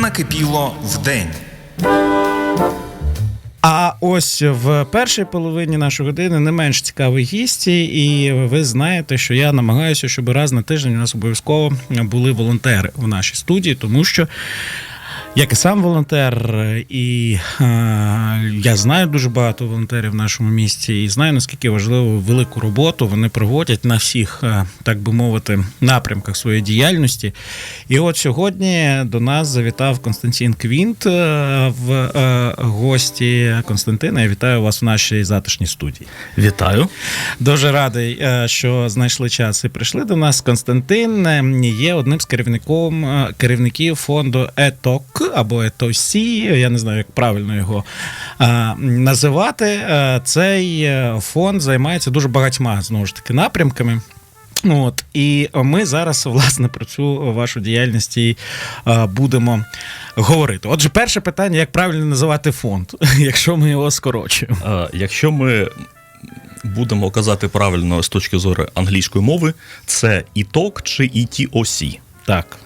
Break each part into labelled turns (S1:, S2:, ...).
S1: накипіло вдень.
S2: А ось в першій половині нашої години не менш цікаві гісті, і ви знаєте, що я намагаюся, щоб раз на тиждень у нас обов'язково були волонтери в нашій студії, тому що. Як і сам волонтер, і е, я знаю дуже багато волонтерів в нашому місті, і знаю наскільки важливу велику роботу вони проводять на всіх, е, так би мовити, напрямках своєї діяльності. І от сьогодні до нас завітав Константин Квінт е, в е, гості. Константина, я вітаю вас в нашій затишній студії.
S3: Вітаю.
S2: Дуже радий, що знайшли час і прийшли до нас. Константин є одним з керівником керівників фонду ЕТОК або ЕТОСІ. Я не знаю, як правильно його е, називати. Цей е, фонд займається дуже багатьма знову ж таки напрямками. От і ми зараз власне про цю вашу діяльність і будемо говорити. Отже, перше питання: як правильно називати фонд, якщо ми його скорочуємо?
S3: Е, Якщо ми будемо казати правильно з точки зору англійської мови, це іток чи ETOC.
S2: Так.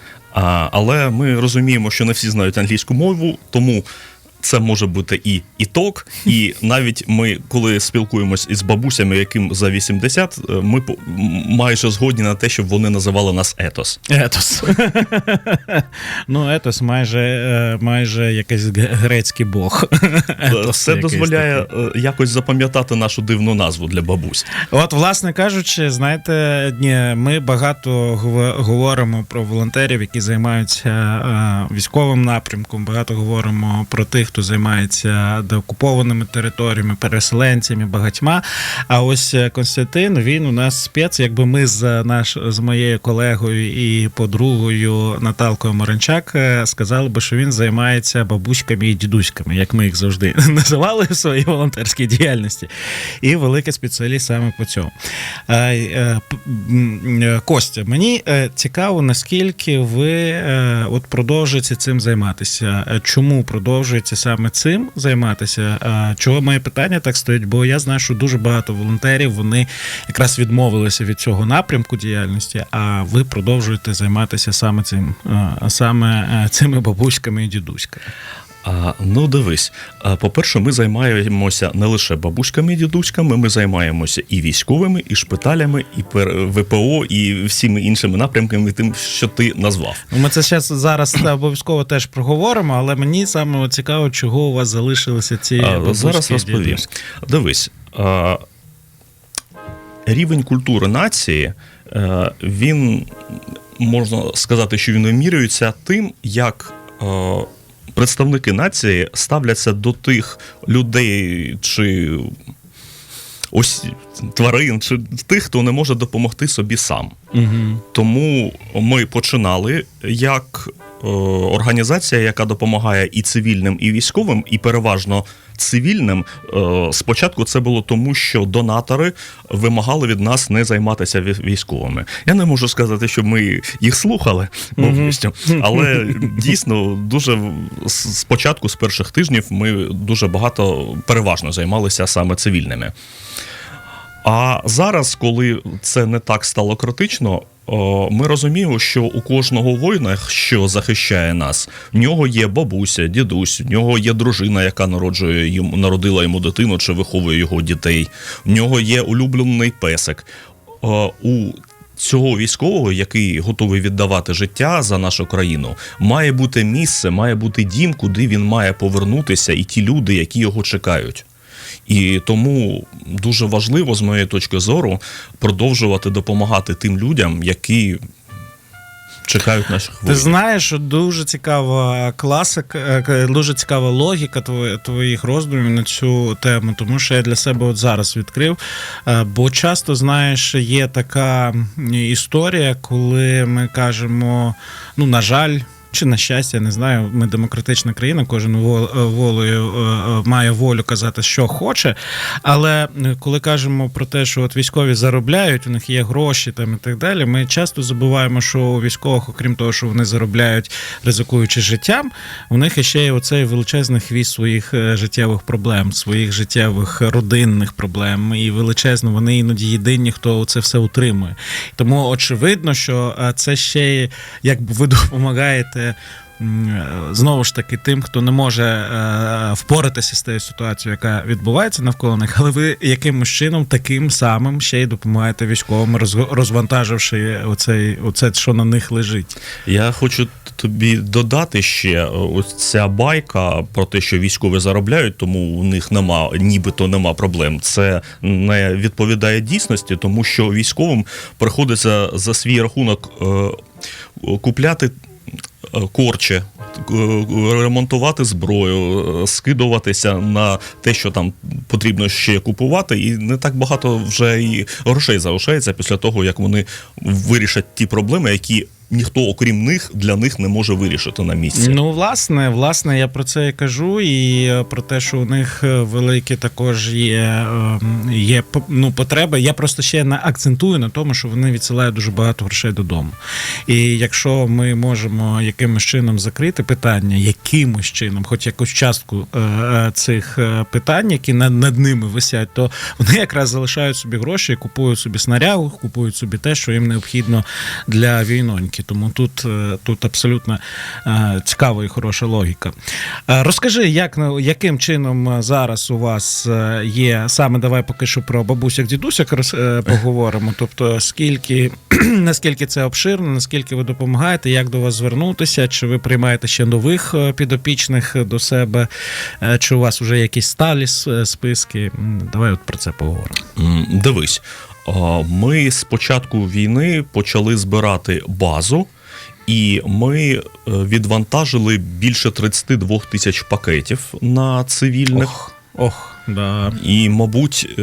S3: Але ми розуміємо, що не всі знають англійську мову, тому це може бути і іток, і навіть ми, коли спілкуємось із бабусями, яким за 80, е, ми майже згодні на те, щоб вони називали нас етос.
S2: Етос. ну, етос майже, е, майже якийсь грецький бог. Етос
S3: Це дозволяє
S2: такий.
S3: е, якось запам'ятати нашу дивну назву для бабусь.
S2: От, власне кажучи, знаєте, ні, ми багато говоримо про волонтерів, які займаються е, військовим напрямком. Багато говоримо про тих, хто займається деокупованими територіями, переселенцями, багатьма. А ось е, Константин, він у нас спец, якби ми з наш з моєю колегою і подругою Наталкою Маринчак е, сказали би, що він займається бабуськами і дідуськами, як ми їх завжди називали в своїй волонтерській діяльності. І великий спеціаліст саме по цьому. Е, е, е, Костя, мені е, цікаво, наскільки ви е, от продовжуєте цим займатися. Е, Чому продовжуєте саме цим займатися? Чого моє питання так стоїть? Бо я знаю, що дуже багато волонтерів вони якраз відмовилися від цього напрямку діяльності, а ви продовжуєте займатися саме цим, саме е, цими бабуськами і дідуськами.
S3: А, ну, дивись, а, по-перше, ми займаємося не лише бабуськами і дідуськами, ми займаємося і військовими, і шпиталями, і пер- ВПО, і всіми іншими напрямками, тим, що ти назвав.
S2: Ми це зараз зараз обов'язково теж проговоримо, але мені саме цікаво, чого у вас залишилися ці
S3: А,
S2: бабуськи
S3: зараз розповім.
S2: дідуськи.
S3: Дивись, а, рівень культури нації, е, він можна сказати, що він вимірюється тим, як. е, Представники нації ставляться до тих людей чи ось тварин, чи тих, хто не може допомогти собі сам.
S2: Угу.
S3: Тому ми починали як е, організація, яка допомагає і цивільним, і військовим, і переважно цивільним. Е, спочатку це було тому, що донатори вимагали від нас не займатися військовими. Я не можу сказати, що ми їх слухали повністю, але дійсно дуже спочатку, з перших тижнів, ми дуже багато переважно займалися саме цивільними. А зараз, коли це не так стало критично, ми розуміємо, що у кожного воїна, що захищає нас, в нього є бабуся, дідусь, в нього є дружина, яка народжує йому, народила йому дитину чи виховує його дітей. В нього є улюблений песик. У Цього військового, який готовий віддавати життя за нашу країну, має бути місце, має бути дім, куди він має повернутися, і ті люди, які його чекають. І тому дуже важливо, з моєї точки зору, продовжувати допомагати тим людям, які чекають наших
S2: Ти знаєш, дуже цікава класика, е, дуже цікава логіка твоїх роздумів на цю тему, тому що я для себе от зараз відкрив. Е, Бо часто, знаєш, є така історія, коли ми кажемо, ну, на жаль. Чи на щастя, не знаю, ми демократична країна, кожен е, волею е, е, має волю казати, що хоче. Але коли кажемо про те, що от військові заробляють, у них є гроші там і так далі, ми часто забуваємо, що у військових, окрім того, що вони заробляють, ризикуючи життям, у них ще є оцей величезний хвіст своїх життєвих проблем, своїх життєвих родинних проблем. І величезно вони іноді єдині, хто це все утримує. Тому очевидно, що це ще якби ви допомагаєте знову ж таки тим, хто не може е, впоратися з тією ситуацією, яка відбувається навколо них, але ви якимось чином таким самим ще й допомагаєте військовим, розвантаживши оцей, оце, що на них лежить.
S3: Я хочу тобі додати ще е, ось ця байка про те, що військові заробляють, тому у них нема, нібито нема проблем. Це не відповідає дійсності, тому що військовим приходиться за свій рахунок е, купляти корче. е, Ремонтувати зброю, е, скидуватися на те, що там потрібно ще купувати, і не так багато вже і грошей залишається після того, як вони вирішать ті проблеми, які ніхто, окрім них, для них не може вирішити на місці.
S2: Ну, власне, власне, я про це і кажу, і е, про те, що у них е, великі також є, е, є ну, потреби. Я просто ще не акцентую на тому, що вони відсилають дуже багато грошей додому. І якщо ми можемо якимось чином закрити питання, якимось чином, хоч якусь частку цих питань, які над, над ними висять, то вони якраз залишають собі гроші, купують собі снарягу, купують собі те, що їм необхідно для війноньки. Тому тут, е, тут абсолютно е, цікава і хороша логіка. Е, Розкажи, як яким чином зараз у вас є саме давай поки що про роз- е, поговоримо. Тобто, скільки наскільки це обширно, наскільки ви допомагаєте, як до вас звернутися, чи ви приймаєте ще нових підопічних до себе, чи у вас вже якісь сталі списки? Давай от про це поговоримо.
S3: Дивись, ми з початку війни почали збирати базу, і ми е, відвантажили більше 32 тисяч пакетів на цивільних.
S2: Ох, ох, да.
S3: І, мабуть, е,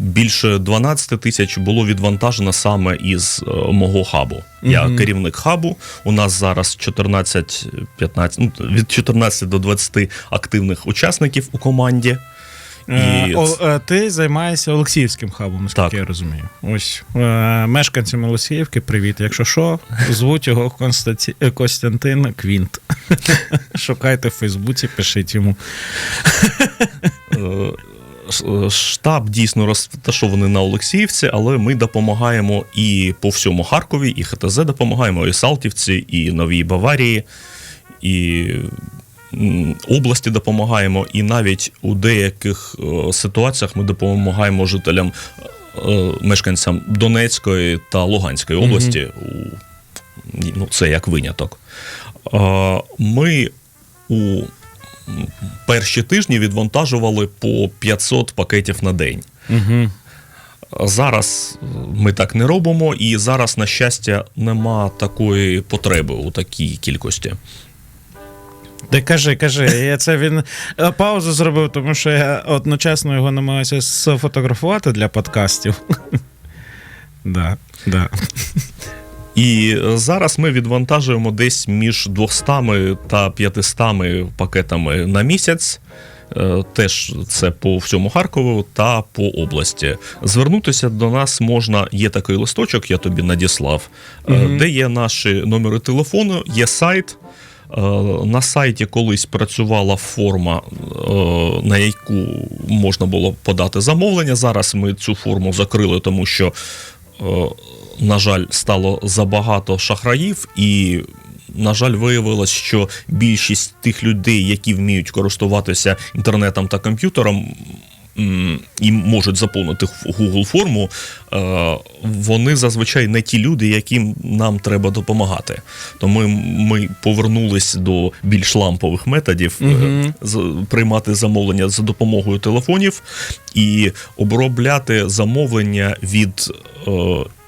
S3: більше 12 тисяч було відвантажено саме із е, мого хабу. Я керівник хабу. У нас зараз 14-15, ну, від 14 до 20 активних учасників у команді.
S2: Е,
S3: І
S2: о, е, ти займаєшся Олексіївським хабом, наскільки
S3: Так.
S2: я розумію. Ось е, мешканцям Олексіївки, привіт. Якщо що, звуть його Констаці... е, Костянтин Квінт. Шукайте в Фейсбуці, пишіть йому.
S3: Штаб дійсно розташований на Олексіївці, але ми допомагаємо і по всьому Харкові, і ХТЗ допомагаємо, і Салтівці, і Новій Баварії, і області допомагаємо, і навіть у деяких е, ситуаціях ми допомагаємо жителям, е, мешканцям Донецької та Луганської області. У, ну, це як виняток. Е, Ми у перші тижні відвантажували по 500 пакетів на день.
S2: Угу.
S3: Зараз ми так не робимо, і зараз, на щастя, нема такої потреби у такій кількості.
S2: Ти кажи, кажи. Я це він е, паузу зробив, тому що я одночасно його намагаюся сфотографувати для подкастів. Да, да.
S3: І зараз ми відвантажуємо десь між 200 та 500 пакетами на місяць. Е, Теж це по всьому Харкову та по області. Звернутися до нас можна. Є такий листочок, я тобі надіслав,
S2: Мгм.
S3: де є наші номери телефону, є сайт. Е, На сайті колись працювала форма, е, на яку можна було подати замовлення. Зараз ми цю форму закрили, тому що, е, на жаль, стало забагато шахраїв, і, на жаль, виявилось, що більшість тих людей, які вміють користуватися інтернетом та комп'ютером, і можуть заповнити Google форму, е, вони зазвичай не ті люди, яким нам треба допомагати. Тому ми повернулись до більш лампових методів з- приймати замовлення за допомогою телефонів і обробляти замовлення від. е,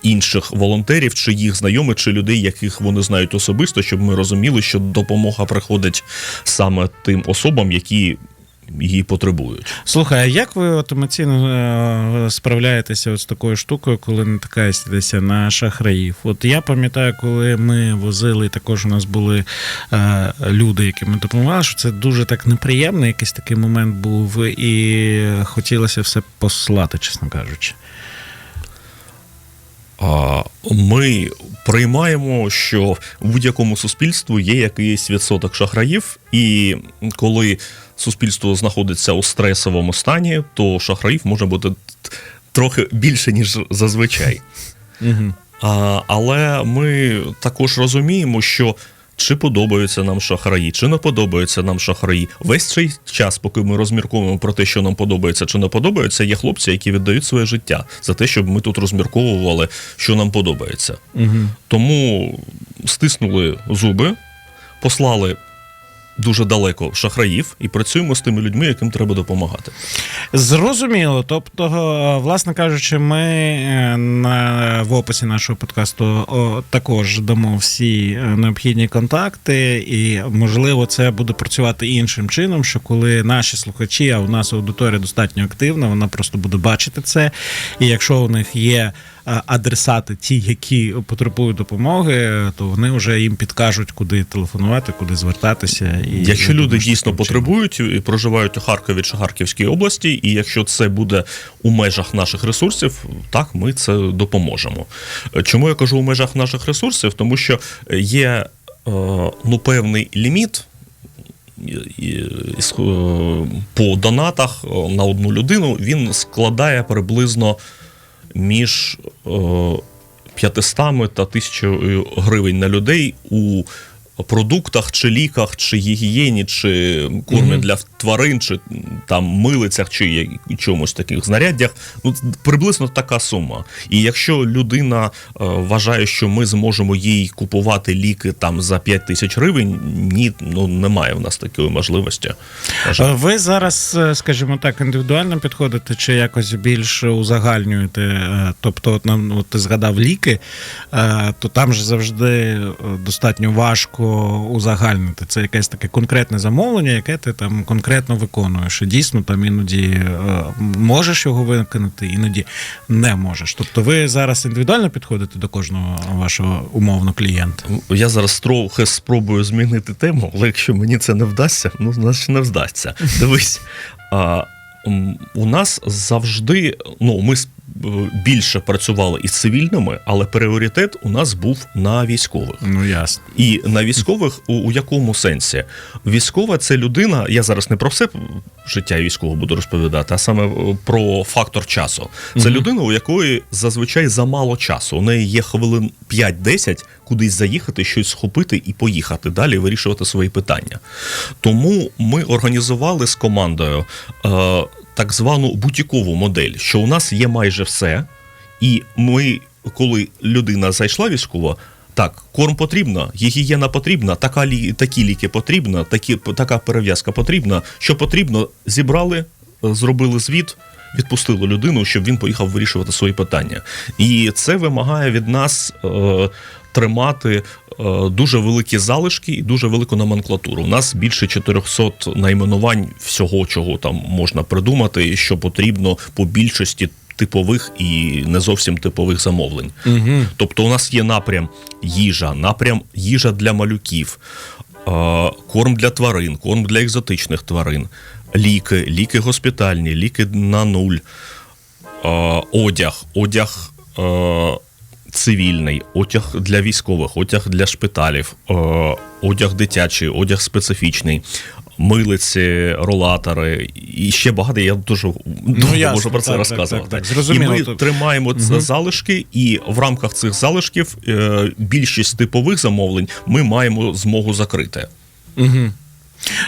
S3: Інших волонтерів, чи їх знайомих, чи людей, яких вони знають особисто, щоб ми розуміли, що допомога приходить саме тим особам, які її потребують.
S2: Слухай, а як ви от емоційно е, справляєтеся от з такою штукою, коли натикаєтеся на шахраїв? От я пам'ятаю, коли ми возили, також у нас були е, люди, які ми допомагали, що це дуже так неприємно, якийсь такий момент був, і хотілося все послати, чесно кажучи.
S3: Ми приймаємо, що в будь-якому суспільстві є якийсь відсоток шахраїв, і коли суспільство знаходиться у стресовому стані, то шахраїв може бути трохи більше, ніж зазвичай. А, але ми також розуміємо, що чи подобаються нам шахраї, чи не подобаються нам шахраї. Весь цей час, поки ми розмірковуємо про те, що нам подобається чи не подобається, є хлопці, які віддають своє життя за те, щоб ми тут розмірковували, що нам подобається.
S2: Угу.
S3: Тому стиснули зуби, послали дуже далеко шахраїв і працюємо з тими людьми, яким треба допомагати.
S2: Зрозуміло. Тобто, е, власне кажучи, ми е, в описі нашого подкасту також дамо всі е, необхідні контакти, і можливо це буде працювати іншим чином, що коли наші слухачі, а у нас аудиторія достатньо активна, вона просто буде бачити це. І якщо у них є адресати, ті, які потребують допомоги, то вони вже їм підкажуть, куди телефонувати, куди звертатися. І
S3: Якщо люди
S2: думаю,
S3: дійсно потребують і проживають у Харкові чи Харківській області, і якщо це буде у межах наших ресурсів, так ми це допоможемо. Е, Чому я кажу у межах наших ресурсів? Тому що є е, ну певний ліміт. е, По донатах е, на одну людину він складає приблизно між е, 500 та 1000 гривень на людей у продуктах, чи ліках, чи гігієні, чи кормі
S2: Мгм.
S3: для тварин, чи там милицях, чи чомусь таких знаряддях. Ну, приблизно така сума. І якщо людина е, вважає, що ми зможемо їй купувати ліки там за 5 тисяч гривень, ні, ну немає в нас такої можливості.
S2: Е, Ви зараз, е, скажімо так, індивідуально підходите чи якось більш узагальнюєте? Тобто, от нам от ти згадав ліки, то там же завжди достатньо важко узагальнити. Це якесь таке конкретне замовлення, яке ти там конкретно виконуєш. І дійсно там іноді е, можеш його виконати, іноді не можеш. Тобто, ви зараз індивідуально підходите до кожного вашого умовно клієнта.
S3: Я зараз трохи спробую змінити тему, але якщо мені це не вдасться, ну значить не вдасться. Дивись, а, у нас завжди, ну ми більше працювали із цивільними, але пріоритет у нас був на військових.
S2: Ну ясно.
S3: І на військових у, у якому сенсі? Військова це людина. Я зараз не про все життя військового буду розповідати, а саме е, про фактор часу. Це
S2: Мгм.
S3: людина, у якої зазвичай замало часу. У неї є хвилин 5-10 кудись заїхати, щось схопити і поїхати далі, вирішувати свої питання. Тому ми організували з командою е, так звану бутікову модель, що у нас є майже все, і ми, коли людина зайшла військова. Так, корм потрібно, гігієна потрібна, така лі, такі ліки потрібно, такі, така перев'язка потрібна. Що потрібно, зібрали, е, зробили звіт, відпустили людину, щоб він поїхав вирішувати свої питання. І це вимагає від нас е, тримати е, дуже великі залишки і дуже велику номенклатуру. У нас більше 400 найменувань всього, чого там можна придумати, що потрібно по більшості типових і не зовсім типових замовлень.
S2: Угу.
S3: Тобто у нас є напрям їжа, напрям їжа для малюків, е, корм для тварин, корм для екзотичних тварин, ліки, ліки госпітальні, ліки на нуль, е, одяг, одяг. Цивільний, одяг для військових, одяг для шпиталів, е, одяг дитячий, одяг специфічний, милиці, ролатори і ще багато. Я дуже довго
S2: Ну, ясно,
S3: можу про це
S2: так, так,
S3: розказувати.
S2: так, так. Зрозуміло.
S3: І ми
S2: Тут-
S3: тримаємо це
S2: Мгм.
S3: залишки, і в рамках цих залишків е, більшість типових замовлень ми маємо змогу закрити.
S2: Угу.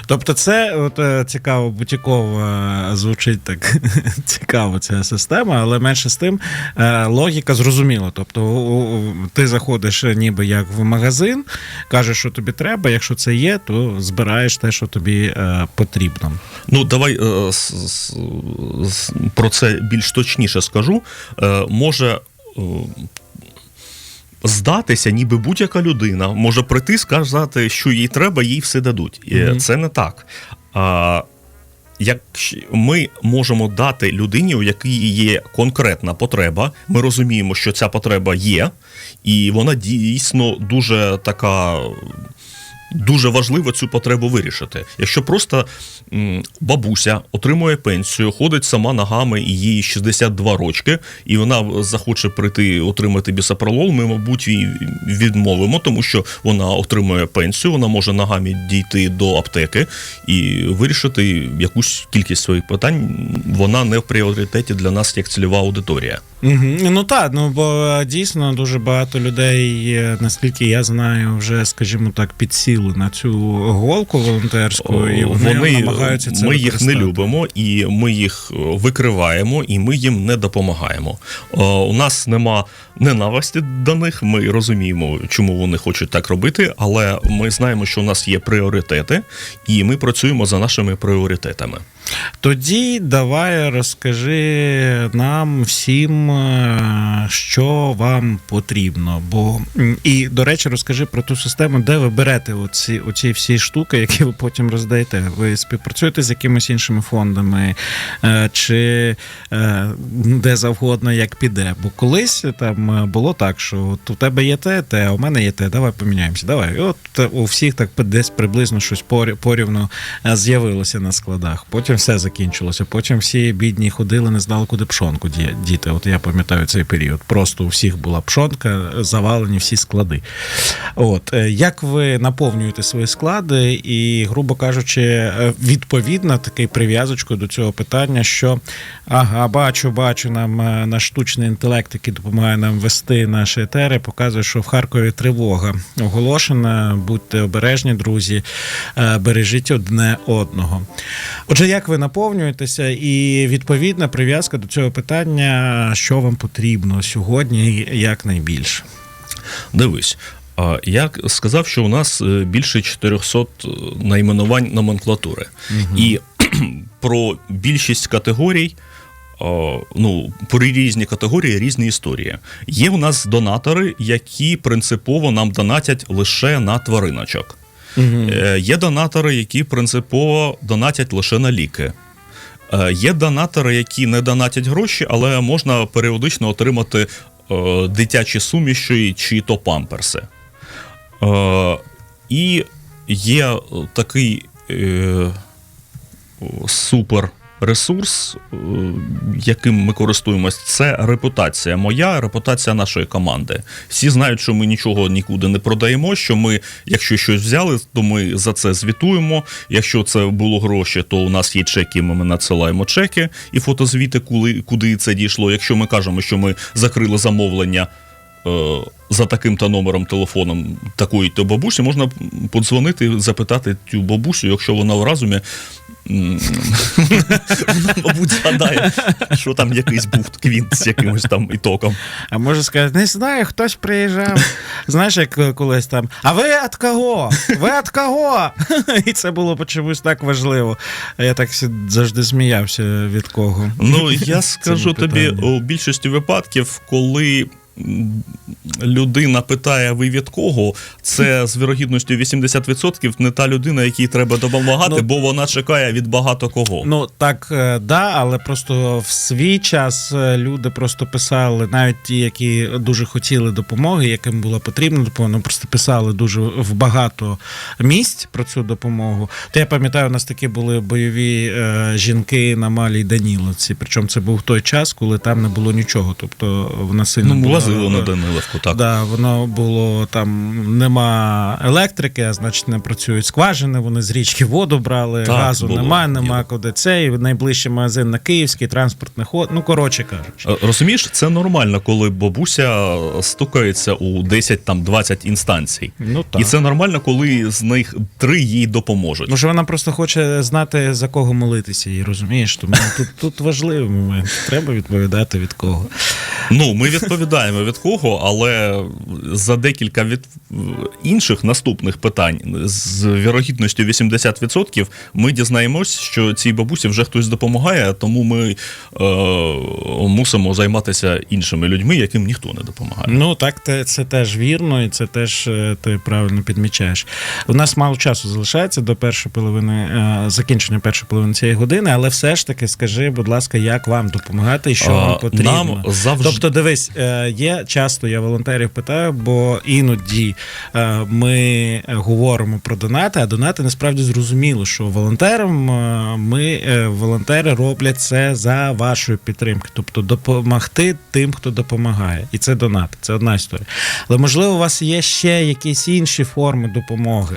S2: Тобто, це от е, цікаво, бутіково е, звучить так цікаво ця система, але менше з тим е, логіка зрозуміла. Тобто, ти заходиш ніби як в магазин, кажеш, що тобі треба. Якщо це є, то збираєш те, що тобі потрібно.
S3: Ну, давай про це більш точніше скажу. Може. Здатися, ніби будь-яка людина може прийти, сказати, що їй треба, їй все дадуть.
S2: Мгм.
S3: Це не так. А, як ми можемо дати людині, у якій є конкретна потреба, ми розуміємо, що ця потреба є, і вона дійсно дуже така. Дуже важливо цю потребу вирішити. Якщо просто бабуся отримує пенсію, ходить сама ногами і їй 62 рочки, і вона захоче прийти отримати бісопролол, ми, мабуть, їй відмовимо, тому що вона отримує пенсію, вона може ногами дійти до аптеки і вирішити якусь кількість своїх питань. Вона не в пріоритеті для нас як цільова аудиторія.
S2: Угу. Ну так, ну бо е, дійсно дуже багато людей, е, наскільки я знаю, вже, скажімо так, підсіли на цю голку волонтерську, і вони, намагаються це
S3: ми їх не любимо, і ми їх е, викриваємо, і ми їм не допомагаємо. Е, У нас нема ненависті до них. Ми розуміємо, чому вони хочуть так робити, але ми знаємо, що у нас є пріоритети, і ми працюємо за нашими пріоритетами.
S2: Тоді давай розкажи нам всім, що вам потрібно. Бо і до речі, розкажи про ту систему, де ви берете оці, оці всі штуки, які ви потім роздаєте. Ви співпрацюєте з якимись іншими фондами, е, чи е, де завгодно як піде. Бо колись там е, було так, що у тебе є те, те, а у мене є те. Давай поміняємося. Давай. І от у всіх так десь приблизно щось порі- порівну е, з'явилося на складах. Потім все закінчилося. Потім всі бідні ходили, не знали, куди пшонку ді- діти. От я пам'ятаю цей період. Просто у всіх була пшонка, завалені всі склади. От е, як ви наповнюєте свої склади, і, грубо кажучи, е, відповідно такий прив'язочкою до цього питання, що ага, бачу, бачу, нам е, наш штучний інтелект, який допомагає нам вести наші етери, показує, що в Харкові тривога оголошена. Будьте обережні, друзі, бережіть одне одного. Отже, як ви наповнюєтеся, і відповідна прив'язка до цього питання, що вам потрібно сьогодні, як найбільше.
S3: Дивись. Я сказав, що у нас е, більше 400 найменувань номенклатури. І про більшість категорій, ну, про різні категорії, різні історії. Є у нас донатори, які принципово нам донатять лише на твариночок. Е, Є донатори, які принципово донатять лише на ліки. Е, Є донатори, які не донатять гроші, але можна періодично отримати е, дитячі суміші чи то памперси. Е, і є такий супер ресурс, е, яким ми користуємось, це репутація моя, репутація нашої команди. Всі знають, що ми нічого нікуди не продаємо. Що ми, якщо щось взяли, то ми за це звітуємо. Якщо це було гроші, то у нас є чеки, ми надсилаємо чеки і фотозвіти, куди, куди це дійшло. Якщо ми кажемо, що ми закрили замовлення. Е, За таким-то номером телефоном такої то бабусі можна подзвонити, запитати цю бабусю, якщо вона в разумі, вона, мабуть, згадає, що там якийсь був квінт з якимось там ітоком.
S2: А може сказати, не знаю, хтось приїжджав. Знаєш, як е, колись там. А ви від кого? Ви від кого? І це було по чомусь так важливо. А я так завжди сміявся від кого.
S3: Ну, я скажу тобі, у більшості випадків, коли людина питає, ви від кого, це з вірогідністю 80% не та людина, якій треба допомагати,
S2: Ну,
S3: бо вона чекає від багато кого.
S2: Ну так, е, да, але просто в свій час е, люди просто писали, навіть ті, які дуже хотіли допомоги, яким була потрібна допомога, ну, просто писали дуже в багато місць про цю допомогу. То я пам'ятаю, у нас такі були бойові е, жінки на Малій Даніловці. Причому це був той час, коли там не було нічого. Тобто вона сильно
S3: Ну,
S2: була,
S3: лазило на
S2: е,
S3: Даниловку, так.
S2: Да, воно було там нема електрики, а значить не працюють скважини. Вони з річки воду брали,
S3: Так,
S2: газу
S3: було,
S2: нема, нема куди це. І найближчий магазин на Київський, транспортний ход. Ну коротше кажучи.
S3: Е, Розумієш, це нормально, коли бабуся стукається у 10 там 20 інстанцій.
S2: Ну так.
S3: І це нормально, коли з них три їй допоможуть.
S2: Може, вона просто хоче знати за кого молитися, і розумієш, тому тут, тут важливий момент. Треба відповідати від кого.
S3: Ну, ми відповідаємо від кого, але за декілька від інших наступних питань з вірогідністю 80% ми дізнаємось, що цій бабусі вже хтось допомагає, тому ми е, мусимо займатися іншими людьми, яким ніхто не допомагає.
S2: Ну так, те- це теж вірно, і це теж е, ти правильно підмічаєш. У нас мало часу залишається до першої половини е, закінчення першої половини цієї години, але все ж таки скажи, будь ласка, як вам допомагати і що
S3: А,
S2: вам потрібно?
S3: Нам завжди
S2: Тобто, дивись, е, є часто я волонтерів питаю, бо іноді е, ми говоримо про донати, а донати насправді зрозуміло, що волонтерам е, ми е, волонтери роблять це за вашою підтримки, тобто допомогти тим, хто допомагає, і це донати. Це одна історія. Але можливо, у вас є ще якісь інші форми допомоги.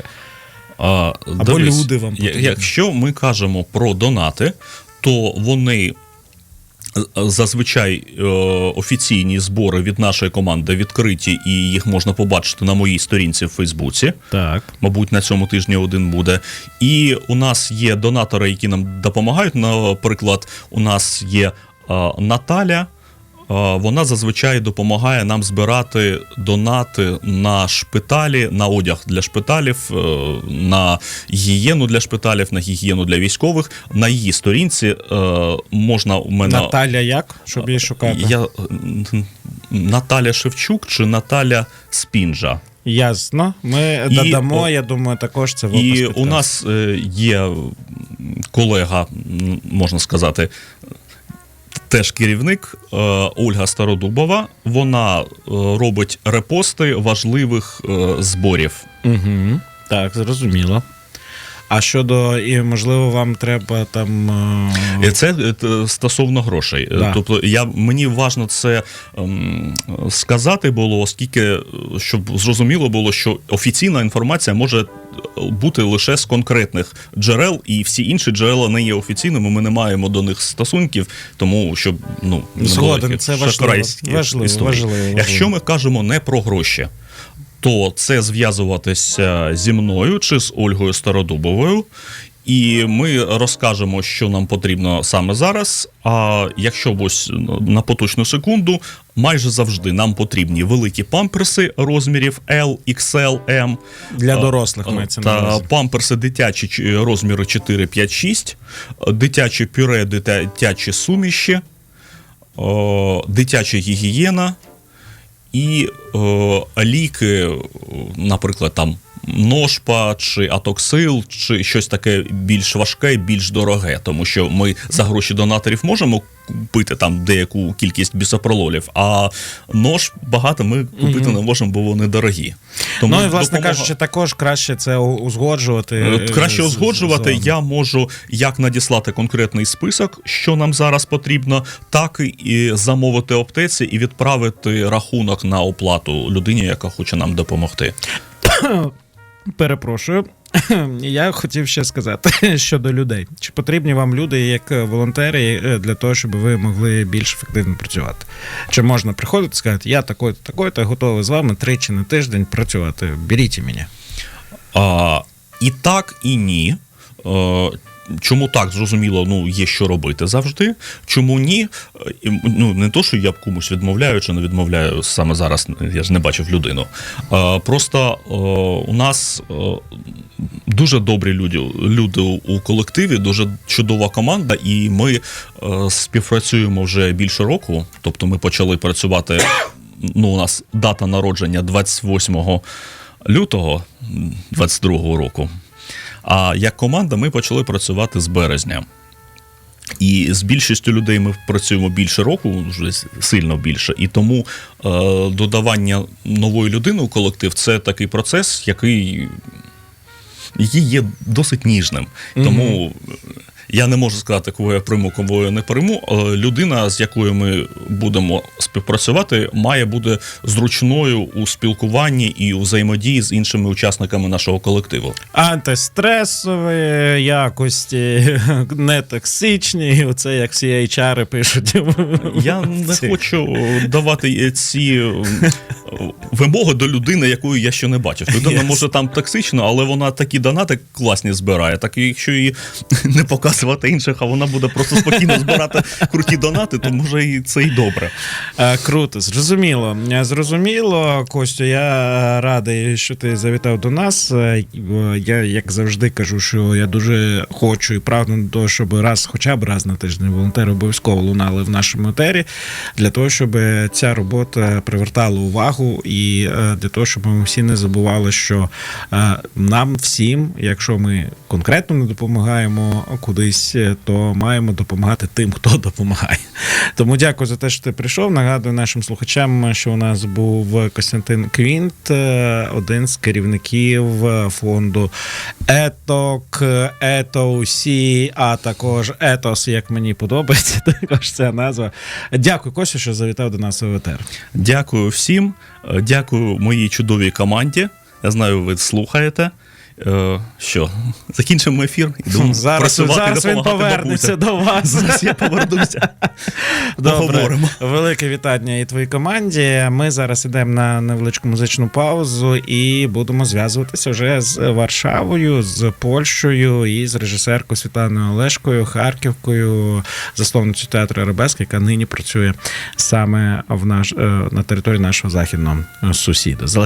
S3: А,
S2: Або люди вам потрібні.
S3: Якщо ми кажемо про донати, то вони Зазвичай е, офіційні збори від нашої команди відкриті, і їх можна побачити на моїй сторінці в Фейсбуці.
S2: Так.
S3: Мабуть, на цьому тижні один буде. І у нас є донатори, які нам допомагають. Наприклад, у нас є е, Наталя. Е, Вона зазвичай допомагає нам збирати донати на шпиталі, на одяг для шпиталів, е, на гігієну для шпиталів, на гігієну для військових. На її сторінці е, можна у мене
S2: Наталя як? Щоб її шукати?
S3: я Наталя Шевчук чи Наталя Спінжа.
S2: Ясно. Ми
S3: І,
S2: додамо, я думаю, також це в опис
S3: І у нас є колега, можна сказати, теж керівник е, Ольга Стародубова. Вона е, робить репости важливих е, зборів.
S2: Угу. Так, зрозуміло. А щодо, і можливо, вам треба там. Е,
S3: Це е, стосовно грошей. Е,
S2: Да.
S3: Тобто, я мені важно це ем, сказати було, оскільки щоб зрозуміло було, що офіційна інформація може бути лише з конкретних джерел, і всі інші джерела не є офіційними. Ми не маємо до них стосунків, тому щоб ну
S2: Згоден, це важливо, важливо, важливо, важливо.
S3: Якщо ми кажемо не про гроші. То це зв'язуватися зі мною чи з Ольгою Стародубовою, і ми розкажемо, що нам потрібно саме зараз. А якщо ось на поточну секунду, майже завжди нам потрібні великі памперси розмірів L, XL, M.
S2: Для дорослих мається на увазі.
S3: памперси дитячі розміру 4, 5, 6, дитяче пюре, дитячі суміші, дитяча гігієна і е, ліки, наприклад, там ножпа чи атоксил, чи щось таке більш важке, більш дороге, тому що ми за гроші донаторів можемо купити там деяку кількість бісопрололів, а нож багато ми купити не можемо, бо вони дорогі. Тому
S2: ну і власне
S3: допомога-
S2: кажучи, також краще це узгоджувати.
S3: Е,
S2: е,
S3: Краще
S2: з- з-
S3: узгоджувати.
S2: з.
S3: Я можу як надіслати конкретний список, що нам зараз потрібно, так і замовити аптеці і відправити рахунок на оплату людині, яка хоче нам допомогти.
S2: Перепрошую. Я хотів ще сказати щодо людей. Чи потрібні вам люди як е, волонтери е, для того, щоб ви могли більш ефективно працювати? Чи можна приходити і сказати, я такой-то, такой-то, готовий з вами тричі на тиждень працювати? Беріть мене.
S3: А, і так, і ні. Чому так зрозуміло, ну є що робити завжди. Чому ні? Ну не то, що я б комусь відмовляю чи не відмовляю саме зараз. Я ж не бачив людину. Просто е, у нас е, дуже добрі люди, люди у колективі, дуже чудова команда, і ми е, співпрацюємо вже більше року. Тобто ми почали працювати. Ну, у нас дата народження 28 лютого 22 року. А як команда ми почали працювати з березня. І з більшістю людей ми працюємо більше року, вже сильно більше. І тому е, додавання нової людини у колектив це такий процес, який, Її є досить ніжним. Тому я не можу сказати, кого я прийму, кого я не прийму. Е, Людина, з якою ми будемо співпрацювати, має бути зручною у спілкуванні і у взаємодії з іншими учасниками нашого колективу.
S2: Антистресові якості, нетоксичні. Оце як всі HR пишуть.
S3: Я не хочу давати ці вимоги до людини, якої я ще не бачив. Людина
S2: Yes.
S3: може там токсична, але вона такі донати класні збирає. Так якщо її не показувати інших, а вона буде просто спокійно збирати круті донати, то може і це і добре.
S2: Е, Круто, зрозуміло. Е, Зрозуміло, Костю, я радий, що ти завітав до нас. Е, Я, як завжди, кажу, що я дуже хочу і прагну до того, щоб раз, хоча б раз на тиждень волонтери обов'язково лунали в нашому етері, для того, щоб ця робота привертала увагу, і е, для того, щоб ми всі не забували, що е, нам всім, якщо ми конкретно не допомагаємо кудись, е, то маємо допомагати тим, хто допомагає. Тому дякую за те, що ти прийшов. Нагадую нашим слухачам, що у нас був Костянтин Квінт, один з керівників фонду Еток, Етоусі, а також Етос, як мені подобається. Також ця назва. Дякую, Костю, що завітав до нас в ЕТР.
S3: Дякую всім, дякую моїй чудовій команді. Я знаю, ви слухаєте. Е, що, закінчимо ефір? Йдемо
S2: Зараз,
S3: працювати,
S2: зараз він повернеться до вас.
S3: Зараз я повернуся.
S2: Добре,
S3: Поговоримо.
S2: велике вітання і твоїй команді. Ми зараз йдемо на невеличку музичну паузу і будемо зв'язуватися вже з Варшавою, з Польщею і з режисеркою Світланою Олешкою, Харківкою, засновницею театру Арабеска, яка нині працює саме в наш е, на території нашого західного сусіда. Залишайтеся